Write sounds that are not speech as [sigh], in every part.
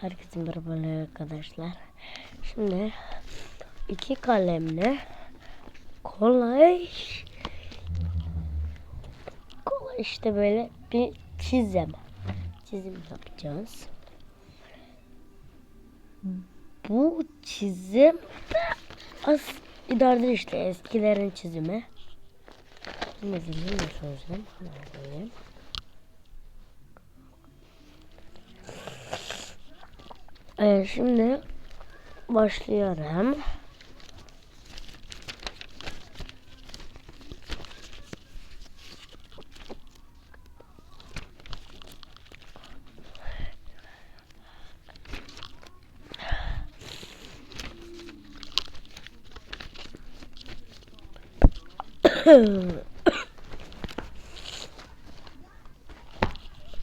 Herkesin merhabalar arkadaşlar. Şimdi iki kalemle kolay kolay işte böyle bir çizim çizim yapacağız. Bu çizim az idareden işte eskilerin çizimi. Zilini nasıl olacağım? Evet, şimdi başlıyorum. [coughs]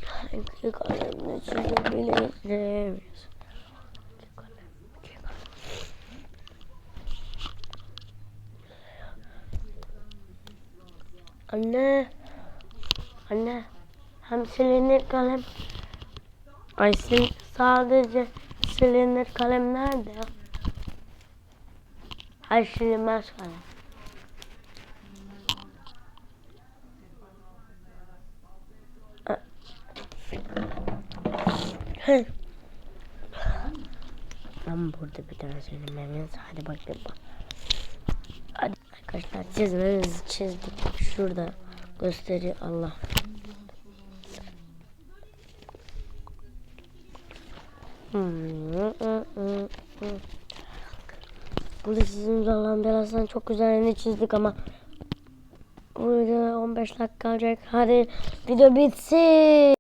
Hangi kalemle çizebiliriz? Anne. Anne. Hem silinir kalem. Ay sil, sadece silinir kalem nerede ya? Hayır silinmez kalem. Ben burada bir tane söylememiz. Hadi bakayım. Arkadaşlar çizmemizi çizdik. Şurada gösteriyor Allah. Burada sizin Allah'ın belasından çok güzelini çizdik ama bu video 15 dakika olacak. Hadi video bitsin.